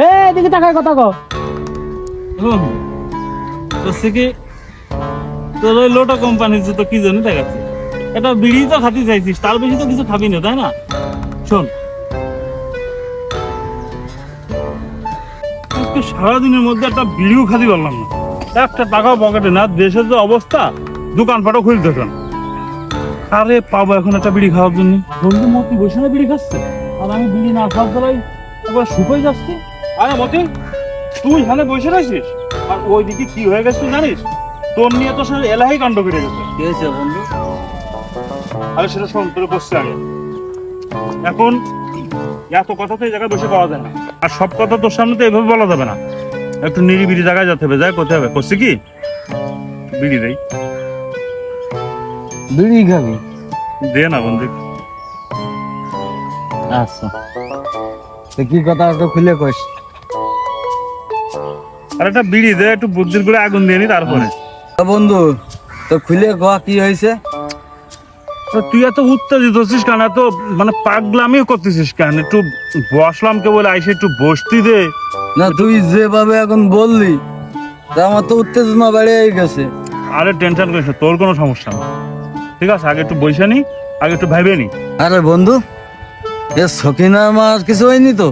এ এদিকে তাকায় কথা কো হচ্ছে কি তোর ওই লোটা কোম্পানির জুতো কি জানি দেখাচ্ছে। এটা বিড়ি তো খাতে চাইছিস, তার বেশি তো কিছু খাবি না, তাই না? শোন। সারাদিনের মধ্যে একটা বিড়িও খাতে পারলাম না। একটা টাকাও পকেটে না, দেশের যে অবস্থা, দোকানপাটও খুলতে শোন আরে পাবো এখন একটা বিড়ি খাওয়ার জন্য। বন্ধু মতি বসে না বিড়ি খাচ্ছে? আর আমি বিড়ি না খাওয়ার দ্বারাই একবার শুকোই যাচ্ছি। আরে মতি তুই এখানে বসে রয়েছিস? আর ওইদিকে কি হয়ে গেছে তুই জানিস? তোর নিয়ে তো সে এলাহি কাণ্ড করে গেছে। কি হয়েছে বন্ধু? আরে সেটা শোন তোর বসছে আগে। এখন এত কথা তো এই জায়গায় বসে পাওয়া যায় না। আর সব কথা তোর সামনে তো এভাবে বলা যাবে না। একটু নিরিবিলি জায়গায় যেতে হবে যাই কোথায় হবে। করছে কি? বিড়ি দেই। বিড়ি খাবি? দে না বন্ধু। আচ্ছা। তো কি কথা একটু খুলে কইস আর একটা বিড়ি দে একটু বুদ্ধির করে আগুন দিয়ে নি তারপরে। বন্ধু তো খুলে কয়া কি হয়েছে? তুই এত উত্তেজিত হচ্ছিস কেন? এত মানে পাগলামিও করতেছিস কেন? একটু বসলাম কে বলে আইসে একটু বসতি দে। না তুই যেভাবে এখন বললি তা আমার তো উত্তেজনা বেড়ে গেছে। আরে টেনশন করিস না, তোর কোনো সমস্যা না। ঠিক আছে আগে একটু বসে নি আগে একটু ভাইবে নি। আরে বন্ধু এ সকিনা মার কিছু হয়নি তো?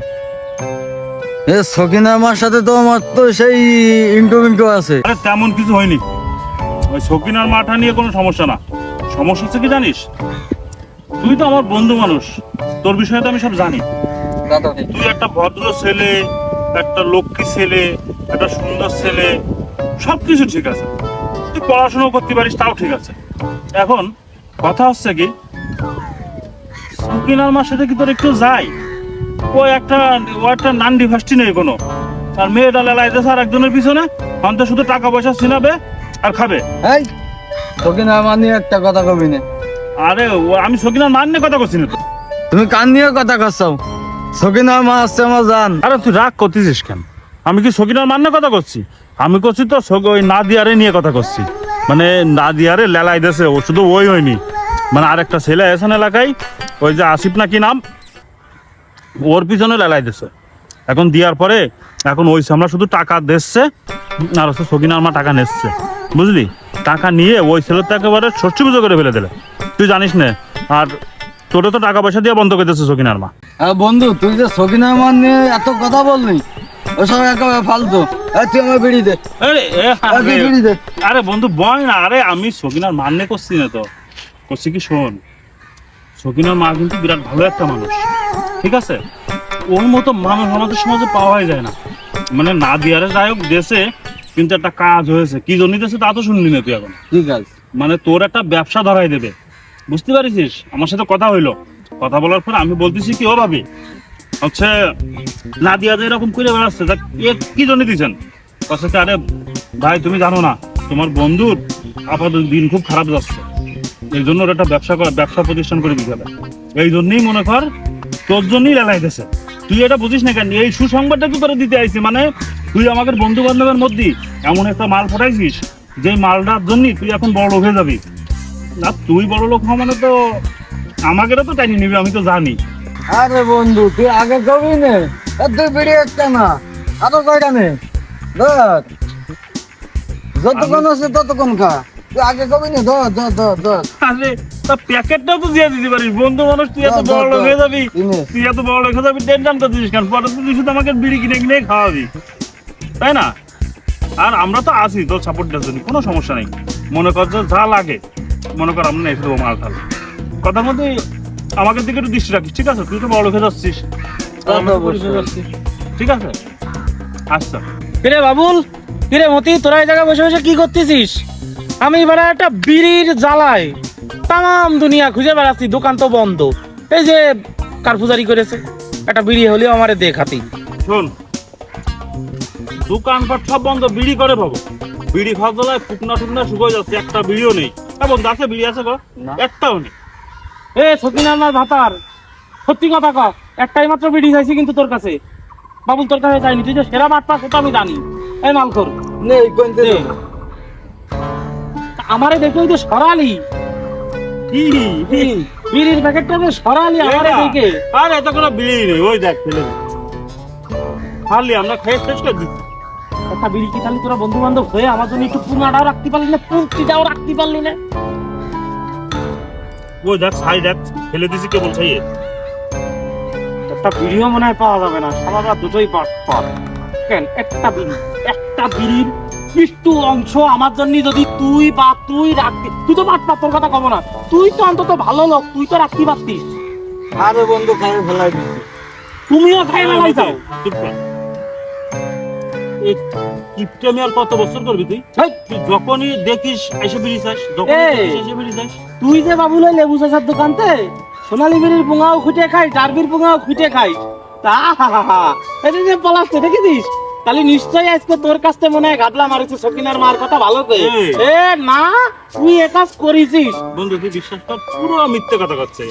এ, সকিনা মার সাথে তো আমার তো সেই ইন্টু আছে। আরে তেমন কিছু হয়নি। ওই শকিনার মাঠা নিয়ে কোনো সমস্যা না। সমস্যা হচ্ছে কি জানিস? তুই তো আমার বন্ধু মানুষ। তোর বিষয়ে তো আমি সব জানি। তুই একটা ভদ্র ছেলে, একটা লক্ষ্মী ছেলে, একটা সুন্দর ছেলে সব কিছু ঠিক আছে। তুই পড়াশোনাও করতে পারিস, তাও ঠিক আছে। এখন কথা হচ্ছে কি শকিনার মার সাথে কি তোর একটু যাই ও একটা ও একটা নান্ডি ফাস্টি নেই কোনো। আর মেয়েটা লেলাইতেছে আর একজনের পিছনে অন্ত শুধু টাকা পয়সা ছিনাবে আর খাবে। এই সকিনা আমার নিয়ে একটা কথা কবি না। আরে আমি সকিনার মান নিয়ে কথা করছি না তো। তুমি কান নিয়ে কথা করছাও সকিনা মা আসছে আমার জান। আরে তুই রাগ করতেছিস কেন? আমি কি সকিনার মান নিয়ে কথা করছি আমি করছি তো ওই নাদিয়ারে নিয়ে কথা করছি মানে নাদিয়ারে লেলাই দেশে ও শুধু ওই হয়নি। মানে আরেকটা ছেলে এসেন এলাকায় ওই যে আসিফ নাকি নাম? ওর পিছনে লেলাই দেশে এখন দেওয়ার পরে এখন ওই সামলা শুধু টাকা দিচ্ছে আর হচ্ছে সকিনার মা টাকা নিচ্ছে। বুঝলি? টাকা নিয়ে ওই ছেলে তো একেবারে ষষ্ঠী পুজো করে ফেলে দিলে। তুই জানিস না আর তোরে তো টাকা পয়সা দিয়ে বন্ধ করে দিচ্ছে সকিনার মা। বন্ধু তুই যে সকিনা মার নিয়ে এত কথা বললি ওসব একেবারে ফালতু। এই তুই আমার বিড়ি দে। আরে বিড়ি দে। বন্ধু বয় না আরে আমি সকিনার মান্য করছি না তো। করছি কি শোন সকিনার মা কিন্তু বিরাট ভালো একটা মানুষ। ঠিক আছে? ওর মতো মানুষ আমাদের সমাজে পাওয়াই যায় না। মানে না দিয়ারে যাই হোক দেশে কিন্তু একটা কাজ হয়েছে। কি জন্য দেশে তা তো শুনলি না তুই এখন? ঠিক আছে। মানে তোর একটা ব্যবসা ধরাই দেবে। বুঝতে পারিস আমার সাথে কথা হইল। কথা বলার পর আমি বলতেছি কি ও ভাবি হচ্ছে না দিয়া যে এরকম করে বেড়াচ্ছে। তা কি জন্য দিচ্ছেন কথা আরে ভাই তুমি জানো না তোমার বন্ধুর আপাতত দিন খুব খারাপ যাচ্ছে। এই জন্য ওর একটা ব্যবসা করা ব্যবসা প্রতিষ্ঠান করে দিতে হবে। এই জন্যই মনে কর তোর জন্যই লেলাইতেছে। তুই এটা বুঝিস না কেন? এই সুসংবাদটা তুই করে দিতে আইছি মানে তুই আমাদের বন্ধু বান্ধবের মধ্যে এমন একটা মাল ফটাইছিস যে মালটার জন্যই তুই এখন বড় লোক হয়ে যাবি। না তুই বড় লোক হওয়া মানে তো আমাকে তো টাইনি নিবি আমি তো জানি। আরে বন্ধু তুই আগে কবি নে। তুই বিড়ি একটা না। আরও কয়টা নে? যতক্ষণ আছে ততক্ষণ খা। আগে কবি নে ধর ধর ধর ধর। আরে তা প্যাকেটটাও তো দিয়ে দিতে পারিস। বন্ধু মানুষ তুই এত বড় লোক হয়ে যাবি। তুই এত বড় লোক হয়ে যাবি টেনশন করছিস কেন? পরে তো তুই শুধু আমাকে বিড়ি কিনে কিনে খাওয়াবি। তাই না? আর আমরা তো আছি তোর সাপোর্টের জন্য। কোনো সমস্যা নেই। মনে কর যা লাগে মনে কর আমরা এসে দেবো মাল খাল কথার মধ্যে আমাকে দিকে একটু দৃষ্টি রাখিস ঠিক আছে? তুই তো বড় লোক হয়ে যাচ্ছিস। হয়ে। ঠিক আছে? আচ্ছা। কিরে বাবুল? কিরে মতি তোরা এই জায়গায় বসে বসে কি করতেছিস? আমি এবার একটা বিড়ির জ্বালায় তাম দুনিয়া খুঁজে বেড়াচ্ছি দোকান তো বন্ধ। এই যে কারফুজারি করেছে একটা বিড়ি হলেও আমারে দেখাতি শোন দোকানপাট সব বন্ধ বিড়ি করে পাবো বিড়ি খাওয়া দলায় ফুকনা টুকনা শুকিয়ে যাচ্ছে একটা বিড়িও নেই। এ বন্ধু আছে বিড়ি আছে গো? একটাও নেই। এ সকিনার মার ভাতার। সত্যি কথা ক একটাই মাত্র বিড়ি চাইছি কিন্তু তোর কাছে। বাবুল তোর কাছে চাইনি তুই যে সেরা বাটপা সেটা আমি জানি। এই মাল কর নেই আমারে দেখেই তো সরালি? বিড়ির প্যাকেটটা তো সরালি আমারে দেখে। আর এত কোনো বিড়ি নেই ওই দেখ ফেলে। ফালি আমরা খেয়ে শেষ করে দিচ্ছি। একটা বিড়ি কি খালি তোরা বন্ধু বান্ধব হয়ে আমার জন্য একটু পুঙাটাও রাখতে পারলি না পুঁটিটাও রাখতে পারলি না? ওই দেখ ছাই দেখ ফেলে দিছি কেবল ছাইয়ে। একটা বিড়িও মনে হয় পাওয়া যাবে না সারা দুটোই পাট পাট কেন? একটা বিড়ি একটা বিড়ির একটু অংশ আমার জন্য যদি তুই বা তুই রাখতি তুই তো তোর কথা কব না। তুই তো অন্তত ভালো লোক তুই তো রাখতে পারতিস আরে বন্ধু খাই ফেলাই তুমিও খাই যাও। আর কত বছর করবি তুই? তুই যখনই দেখিস এসে চাস যখনই এসে বিড়ি চাস তুই যে বাবুলে লেবু চাষার দোকানতে সোনালি বিড়ির পুঙাও খুঁটে খাই ডারবির পুঙাও খুঁটে খাই। তা হা হা হা এটা যে পলাশতে দেখেছিস তাহলে নিশ্চয়ই আজকে তোর কাছ মনে হয় গাবলা মারিছে সকিনার মার কথা ভালো করে। এ না তুই এ কাজ করেছিস বন্ধু তুই বিশ্বাস কর পুরো মিথ্যে কথা করছে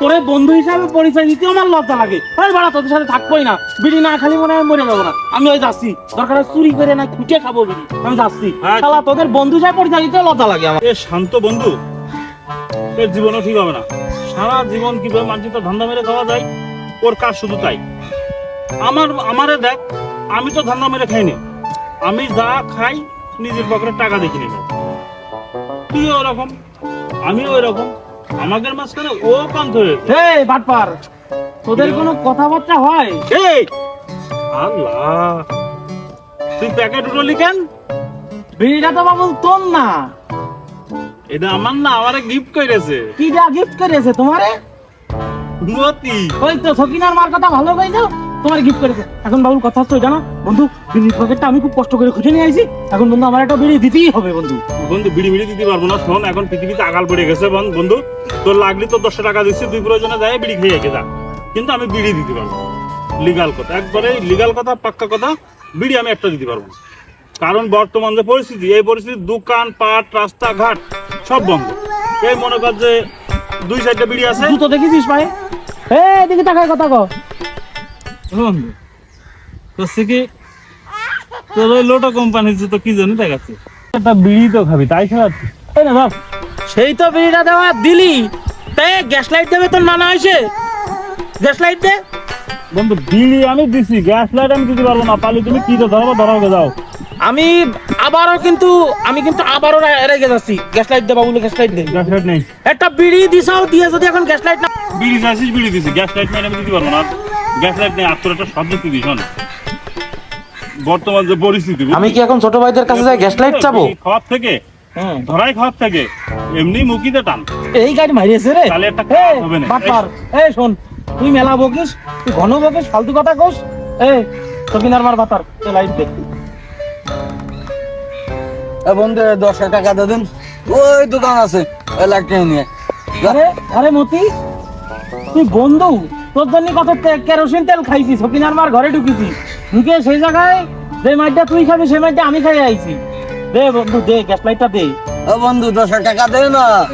তোরে বন্ধু হিসাবে পরিচয় দিতে আমার লজ্জা লাগে। ওই বাড়া তোদের সাথে থাকবোই না। বিড়ি না খালি মনে হয় মরে যাব না। আমি ওই যাচ্ছি। দরকার চুরি করে না খুঁটে খাব বিড়ি। আমি যাচ্ছি। হ্যাঁ। শালা তোদের বন্ধু হিসাবে পরিচয় দিতে লজ্জা লাগে আমার। এ শান্ত বন্ধু। এর জীবনও ঠিক হবে না। সারা জীবন কীভাবে মানুষ তো ধান্দা মেরে খাওয়া যায়? ওর কাজ শুধু তাই। আমার আমারে দেখ। আমি তো ধান্দা মেরে খাইনি। আমি যা খাই নিজের পকেটে টাকা দেখি নিব তুই ওরকম আমি ওই রকম আমাদের মাঝখানে ও হয়েছে হে বাটপার তোদের কোনো কথাবার্তা হয়? এই আল্লাহ। তুই প্যাকেট উঠলি কেন? বিড়িটা তো বাবু তোর না। এটা আমার না আমারে গিফট করেছে কি যা গিফট করেছে তোমারে? মতি। ওই তো সকিনার মার কথা ভালো কইছো? তোমার গিফট করেছে এখন বাবুর কথা হচ্ছে ওইটা না বন্ধু বিড়ির পকেটটা আমি খুব কষ্ট করে খুঁজে নিয়ে আইছি। এখন বন্ধু আমার একটা বিড়ি দিতেই হবে বন্ধু। বন্ধু বিড়ি বিড়ি দিতে পারব না। শোন এখন পৃথিবীতে আগাল পড়ে গেছে বন- বন্ধু। তোর লাগলি তো দশটা টাকা দিচ্ছি দুই প্রয়োজনে যায় বিড়ি খেয়ে রেখে যা। কিন্তু আমি বিড়ি দিতে পারব লিগাল কথা। একবারে লিগাল কথা পাক্কা কথা বিড়ি আমি একটা দিতে পারব কারণ বর্তমান যে পরিস্থিতি এই পরিস্থিতি দোকান পাট রাস্তাঘাট সব বন্ধ। এই মনে কর যে দুই সাইডটা বিড়ি আছে। তো দেখেছিস ভাই? হে এদিকে তাকায় কথা কো বন্ধু করছে কি তোর ওই লোটো কোম্পানির জুতো কি জানি দেখাচ্ছে? একটা বিড়ি তো খাবি তাই খাওয়াচ্ছি এই না বাপ সেই তো বিড়িটা দেওয়া দিলি। তাই গ্যাস লাইট দেবে তোর নানা হয়েছে। গ্যাস লাইট দে। বন্ধু বিলি আমি দিছি গ্যাস লাইট আমি দিতে পারব না। পালি তুমি কি তো ধরো ধরাও যাও আমি আবারও কিন্তু আমি কিন্তু আবারও রেগে যাচ্ছি। গ্যাস লাইট দে বাবুলে গ্যাস লাইট দে। গ্যাস লাইট নেই। একটা বিড়ি দিছাও দিয়ে যদি এখন গ্যাস লাইট না বিড়ি চাইছিস বিড়ি দিছি। গ্যাস লাইট নেই আমি দিতে পারব না। গ্যাস লাইট নেই আর তোর একটা শব্দ তুই শোন। বর্তমান যে পরিস্থিতি আমি কি এখন ছোট ভাইদের কাছে যাই গ্যাস লাইট চাবো? খাওয়ার থেকে ধরাই খাওয়ার থেকে এমনি মুখিতে টান। এই গাড়ি মারিয়েছে রে। তাহলে একটা হবে না। বাটপার এই শোন তুই মেলা বকিস তুই ঘন বকিস ফালতু কথা কোস এ সকিনার মার বাতার লাইট দে। এ বন্ধু দশ টাকা দিয়ে দেন। ওই দোকান আছে লাগতে নিয়ে। আরে আরে মতি তুই বন্ধু। তোর জন্য কত তে- কেরোসিন তেল খাইছি সকিনার মার ঘরে ঢুকিছি। ঢুকে সেই জায়গায় যে মাইটটা তুই খাবি সেই মাইটটা আমি খাই আইছি। দে বন্ধু দে গ্যাস লাইটটা দে। ও বন্ধু দশ টাকা দে না।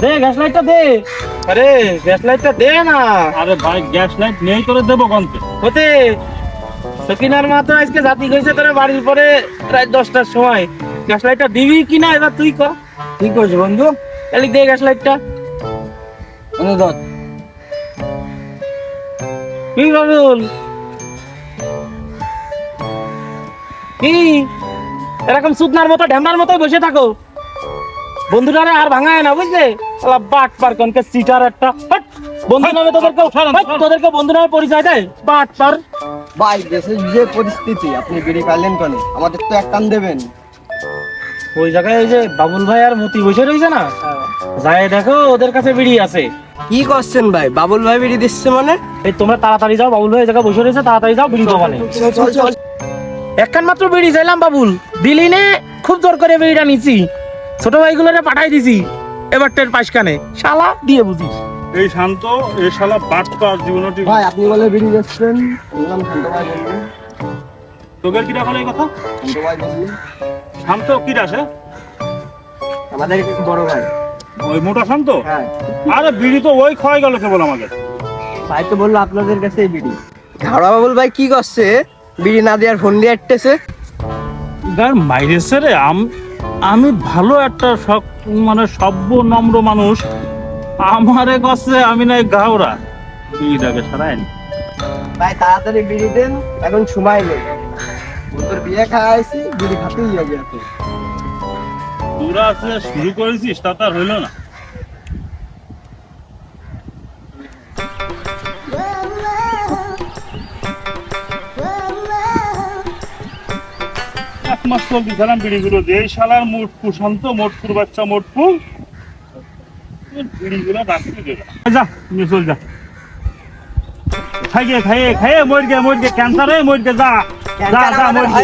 দে গ্যাস লাইটটা দে। আরে গ্যাস লাইটটা দে না। আরে ভাই গ্যাস লাইট নেই করে দেবো কন্তে? হতে সকিনার মা তো আজকে জাতি গেছে তোর বাড়ির পরে রাত দশটার সময়। গ্যাস লাইটটা দিবি কিনা এবার তুই ক। কি করছিস বন্ধু? তাহলে দে গ্যাস লাইটটা। এনে ধর। কি এরকম সুতনার মতো ঢ্যামনার মতো বসে থাকো। আর ভাঙায় না বুঝলে? শালা বাট পার কনকে সিটার একটা। হাট! বন্ধু নামে তোদেরকে তোদেরকে বন্ধু নামে পরিচয় দেয় বাট পার। ভাই দেশের যে পরিস্থিতি আপনি বিড়ি পাইলেন কেন? আমাদের তো দেবেন। ওই জায়গায় ওই যে বাবুল ভাই আর মতি বসে রয়েছে না? যায় দেখো ওদের কাছে বিড়ি আছে। কি করছেন ভাই? বাবুল ভাই বিড়ি দিচ্ছে মানে? এই তোমরা তাড়াতাড়ি যাও বাবুল ভাই ওই জায়গায় বসে রয়েছে তাড়াতাড়ি যাও বিড়ি দোকানে একখান মাত্র বিড়ি চাইলাম বাবুল। দিলি নে খুব জোর করে বিড়িটা নিছি। ছোট ভাইগুলোরে পাঠাই দিছি এবার টের পাইসখানে শালা দিয়ে বুঝিস। এই শান্ত এই শালা বাট পার জীবনও ঠিক ভাই আপনি বলে বিড়ি দিচ্ছেন শুনলাম শান্ত ভাই বললেন তোকে কি রাখলে এই কথা? শান্ত ভাই শান্ত কি রাসে আমাদের বড় ভাই। ওই মোটা শান্ত? হ্যাঁ। আরে বিড়ি তো ওই খাওয়াই গেল কেবল আমাকে। ভাই তো বলল আপনাদের কাছে বিড়ি। ঘাড়া বাবুল ভাই কি করছে? বিড়ি না দেওয়ার ফোন দিয়ে আটতেছে। গার মাইরেছে রে আম- আমি ভালো একটা সব মানে সভ্য নম্র মানুষ। আমারে কাছে আমি নাই গাওরা। বিড়িটাকে সারাই ভাই তাড়াতাড়ি বিড়ি দেন এখন সময় নেই। তোর বিয়ে খাওয়াইছি বিড়ি খাতেই হবে এত তোরা আসলে শুরু করেছিস তা তো আর হইল না। এক মাস চলতে ছিলাম বিড়িগুলো দিয়ে শালার বাচ্চা বিড়িগুলো রাখতে দেবে যা নিয়ে চল যা। খাইয়ে খাইয়ে খাইয়ে মর গে মর গে ক্যান্সার হয়ে মর গে যা যা যা মর গে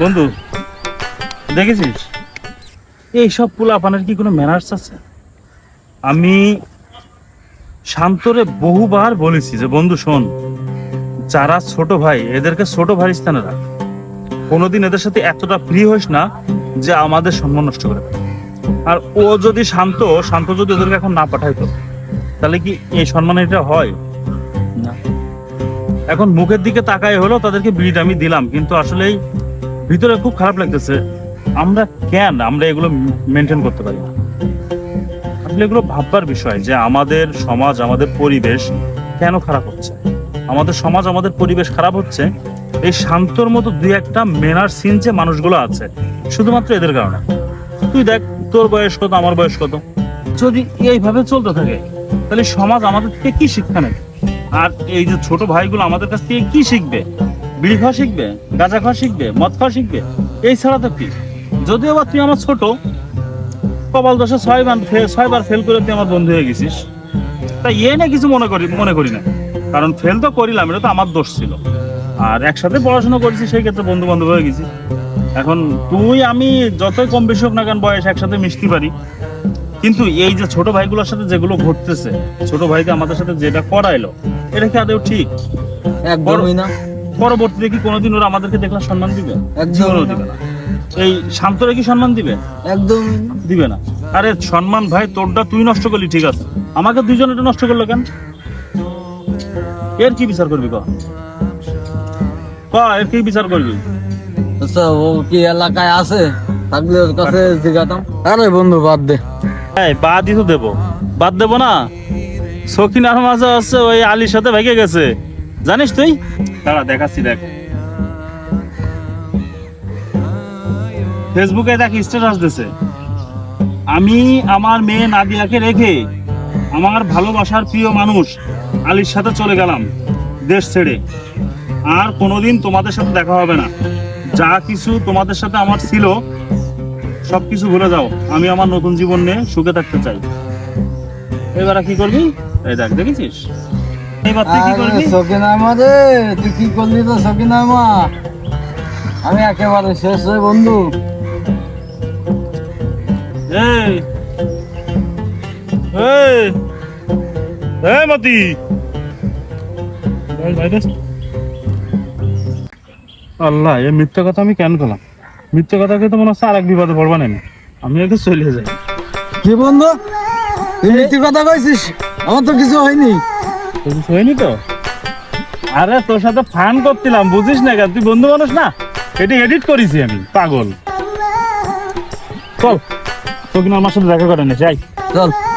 বন্ধু দেখেছিস? এইসব পোলাপানের কি কোনো ম্যানার্স আছে? আমি শান্তরে বহুবার বলেছি যে, বন্ধু, শোন, যারা ছোট ভাই, এদেরকে ছোট ভাই স্থানে রাখ। কোনোদিন এদের সাথে এতটা ফ্রি হইস না যে আমাদের সম্মান নষ্ট করে আর ও যদি শান্ত শান্ত যদি ওদেরকে এখন না পাঠাইতো, তাহলে কি এই সম্মান এটা হয়? না। এখন মুখের দিকে তাকাই হলো, তাদেরকে বিড়িটা আমি দিলাম, কিন্তু আসলেই ভিতরে খুব খারাপ লাগতেছে। আমরা কেন আমরা এগুলো মেনটেন করতে পারি আসলে এগুলো ভাববার বিষয় যে আমাদের সমাজ, আমাদের পরিবেশ কেন খারাপ হচ্ছে? আমাদের সমাজ, আমাদের পরিবেশ খারাপ হচ্ছে এই শান্তর মতো দুই একটা মেনার সিন যে মানুষগুলো আছে, শুধুমাত্র এদের কারণে। তুই দেখ, তোর বয়স কত, আমার বয়স কত? যদি এইভাবে চলতে থাকে, তাহলে সমাজ আমাদের থেকে কি শিক্ষা নেবে? আর এই যে ছোট ভাইগুলো আমাদের কাছ থেকে কি শিখবে? বিড়ি খাওয়া শিখবে? গাঁজা খাওয়া শিখবে? মদ খাওয়া শিখবে? এই ছাড়া তো কি? যদিও বা তুই আমার ছোট কপাল দশে ছয়বার ছয়বার ফেল করে তুই আমার বন্ধু হয়ে গেছিস। তাই এ না কিছু মনে করি মনে করি না। কারণ ফেল তো করিলাম এটা তো আমার দোষ ছিল। আর একসাথে পড়াশোনা করেছি সেই ক্ষেত্রে বন্ধু বান্ধব হয়ে গেছি। এখন তুই আমি যতই কম বেশি হোক না কেন বয়স একসাথে মিশতে পারি। কিন্তু এই যে ছোট ভাইগুলোর সাথে যেগুলো ঘটতেছে ছোট ভাইকে আমাদের সাথে যেটা করাইলো এটা কি আদৌ ঠিক? একদমই না। পরবর্তীতে কি কোনোদিন ওরা আমাদেরকে দেখলে সম্মান দিবে? একদমই দিবে না। এই শান্তরে কি সম্মান দিবে? একদমই না দিবে না। আরে সম্মান ভাই তোরটা তুই নষ্ট করলি ঠিক আছে। আমাকে দুইজন এটা নষ্ট করল কেন? এর কি বিচার করবি ক? ক এর কি বিচার করবি? আচ্ছা ও কি এলাকায় আছে? থাকলে ওর কাছে জিজ্ঞাতাম আরে বন্ধু বাদ দে। এই বাদই তো দেবো। বাদ দেবো না? সখিনার মাঝে হচ্ছে ওই আলীর সাথে ভেগে গেছে। জানিস তুই? দাঁড়া দেখাচ্ছি দেখ। ফেসবুকে দেখ স্ট্যাটাস দিছে। আমি আমার মেয়ে নাদিয়াকে রেখে আমার ভালোবাসার প্রিয় মানুষ আলীর সাথে চলে গেলাম দেশ ছেড়ে। আর কোনোদিন তোমাদের সাথে দেখা হবে না। যা কিছু তোমাদের সাথে আমার ছিল, সবকিছু ভুলে যাও। আমি আমার নতুন জীবন নিয়ে সুখে থাকতে চাই। এবার কি করবি? এই দেখ, দেখেছিস? এবার তুই কি করবি? সকিনা মা রে, তুই কি করলি তো সকিনা মা? আমি একেবারে শেষ হয়ে বন্ধু। এই। এই। এই মতি। আল্লাহ এই মিথ্যা কথা আমি কেন করলাম মিথ্যা কথাকে তো মনে হচ্ছে আর এক বিপদে পড়বা না আমি। আগে চলে যাই। কি বন্ধু? তুই মিথ্যে কথা কইছিস? আমার তো কিছু হয়নি। কিছু হয়নি তো? আরে তোর সাথে ফান করছিলাম বুঝিস না কেন? তুই বন্ধু মানুষ না? এটি এডিট করেছি আমি পাগল। চল। তোকে না আমার সাথে দেখা করে নে যাই। চল।